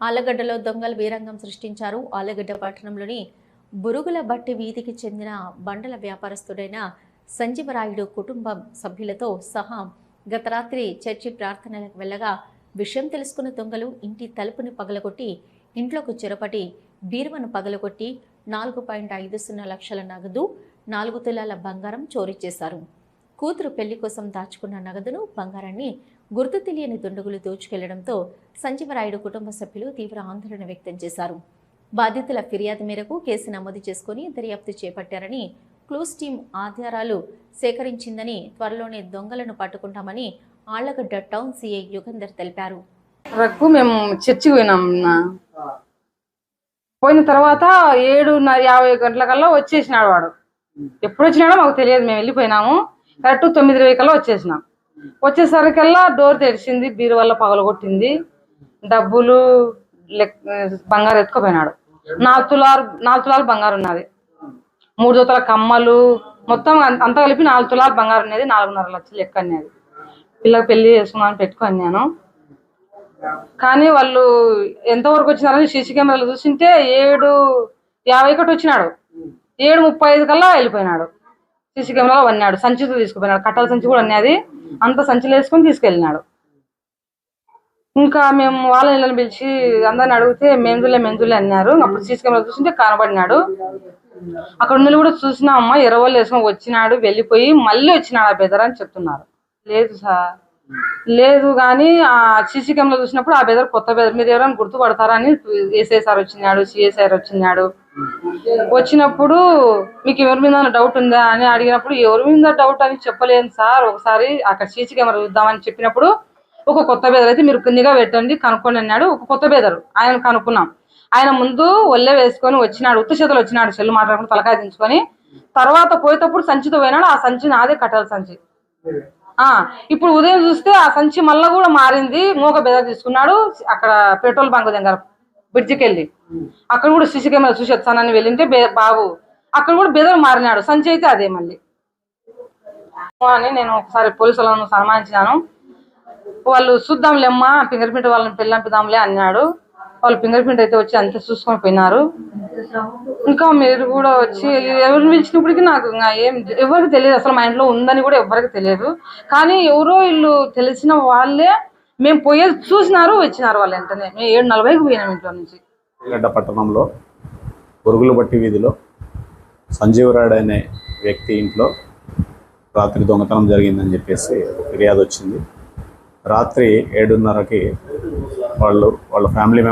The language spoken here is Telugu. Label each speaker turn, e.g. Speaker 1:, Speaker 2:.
Speaker 1: ఆలగడ్డలో దొంగలు వీరంగం సృష్టించారు. ఆలగడ్డ పట్టణంలోని బురుగుల బట్టి వీధికి చెందిన బండల వ్యాపారస్తుడైన సంజీవరాయుడు కుటుంబం సభ్యులతో సహా గత రాత్రి చర్చి ప్రార్థనలకు వెళ్ళగా విషయం తెలుసుకున్న దొంగలు ఇంటి తలుపుని పగలగొట్టి ఇంట్లోకి చొరపటి బీరువను పగలగొట్టి నాలుగు పాయింట్ ఐదు సున్నా లక్షల నగదు నాలుగు తులాల బంగారం చోరీ చేశారు. కూతురు పెళ్ళి కోసం దాచుకున్న నగదును బంగారాన్ని గుర్తు తెలియని దుండగులు దోచుకెళ్ళడంతో సంజీవరాయుడు కుటుంబ సభ్యులు తీవ్ర ఆందోళన వ్యక్తం చేశారు. బాధితుల ఫిర్యాదు మేరకు కేసు నమోదు చేసుకుని దర్యాప్తు చేపట్టారని క్లూస్ టీం ఆధారాలు సేకరించిందని త్వరలోనే దొంగలను పట్టుకుంటామని ఆళ్ళగడ్డ టౌన్ సీఐ యుగంధర్ తెలిపారు.
Speaker 2: వరకు మేము చర్చికి పోయినాం పోయిన తర్వాత ఏడున్నర యాభై గంటల కల్లా వచ్చేసినాడు వాడు. ఎప్పుడు వచ్చినాడో మాకు తెలియదు మేము వెళ్ళిపోయినాము. కరెక్ట్ తొమ్మిది ఇరవై కల్లా వచ్చేసినాం. వచ్చేసరికల్లా డోర్ తెరిచింది బీరు వల్ల పగలగొట్టింది. డబ్బులు బంగారు ఎత్తుకుపోయినాడు. నాలుగు తులాలు నాలుగు తులాలు బంగారు ఉన్నది. మూడు జతల కమ్మలు మొత్తం అంతా కలిపి నాలుగు తులాలు బంగారు ఉన్నది నాలుగున్నర లక్షలు లెక్క అనేది పిల్లకి పెళ్ళి చేసుకున్నాను పెట్టుకొని నేను కానీ వాళ్ళు ఎంతవరకు వచ్చినారని సీసీ కెమెరాలు చూసింటే ఏడు యాభై ఒకటి వచ్చినాడు. ఏడు ముప్పై ఐదు కల్లా వెళ్ళిపోయినాడు. సీసీ కెమెరాలో వన్నాడు సంచితో తీసుకుపోయినాడు. కట్టల సంచి కూడా అన్నది. అంత సంచిలో వేసుకొని తీసుకెళ్ళినాడు. ఇంకా మేము వాళ్ళ ఇళ్ళని పిలిచి అందరిని అడిగితే మెందులే మెందులే అన్నారు. అప్పుడు సీసీ కెమెరా చూసింటే కనబడినాడు. అక్కడ ఉన్న కూడా చూసినా అమ్మ ఇరవై వేసుకొని వచ్చినాడు వెళ్ళిపోయి మళ్ళీ వచ్చినాడు ఆ బెదర్ అని చెప్తున్నారు. లేదు సార్. లేదు కానీ ఆ సీసీ కెమెరా చూసినప్పుడు ఆ బెదర్ కొత్త బెదర్. మీరు ఎవరైనా గుర్తుపడతారని ఏసఐ సార్ వచ్చినాడు సిఎస్ఐ వచ్చినాడు. వచ్చినప్పుడు మీకు ఎవరి మీద డౌట్ ఉందా అని అడిగినప్పుడు ఎవరి మీద డౌట్ అని చెప్పలేను సార్. ఒకసారి అక్కడ సీసీ కెమెరా చూద్దామని చెప్పినప్పుడు ఒక కొత్త బెదర్ అయితే మీరు కిందిగా పెట్టండి కనుక్కోండి అన్నాడు. ఒక కొత్త బెదరు ఆయన కనుక్కున్నాం. ఆయన ముందు ఒళ్ళే వేసుకొని వచ్చినాడు ఉత్త చేతులు వచ్చినాడు చెల్లు మాట్లాడుకుని తలకాయ దించుకొని. తర్వాత పోయేటప్పుడు సంచితో పోయినాడు. ఆ సంచి నాదే కట్టాలి సంచి. ఆ ఇప్పుడు ఉదయం చూస్తే ఆ సంచి మళ్ళా కూడా మారింది. మూగ బెదర్ తీసుకున్నాడు. అక్కడ పెట్రోల్ బంక్ దగ్గర బ్రిడ్జికి వెళ్ళి అక్కడ కూడా సీసీ కెమెరా చూసి అని వెళ్ళింటే బాబు అక్కడ కూడా బెదర్ మారినాడు. సంచి అయితే అదే మళ్ళీ. అని నేను ఒకసారి పోలీసులను సన్మానించాను వాళ్ళు చూద్దాంలేమ్మా ఫింగర్ ప్రింట్ వాళ్ళని పెళ్ళంపిద్దాంలే అన్నాడు. వాళ్ళు ఫింగర్ ప్రింట్ అయితే వచ్చి అంతా చూసుకొని పోయినారు. ఇంకా మీరు కూడా వచ్చి ఎవరిని పిలిచినప్పటికీ నాకు ఏం ఎవరికి తెలియదు. అసలు మా ఇంట్లో ఉందని కూడా ఎవరికి తెలియదు. కానీ ఎవరో వీళ్ళు తెలిసిన వాళ్ళే మేము పోయేది చూసినారు వచ్చినారు వాళ్ళు వెంటనే. మేము ఏడు నలభైకి పోయినాం ఇంట్లో నుంచి.
Speaker 3: గడ్డ పట్టణంలో పురుగులు బట్టి వీధిలో సంజీవరాడు అనే వ్యక్తి ఇంట్లో రాత్రి దొంగతనం జరిగిందని చెప్పేసి ఫిర్యాదు వచ్చింది. రాత్రి ఏడున్నరకి వాళ్ళు వాళ్ళ ఫ్యామిలీ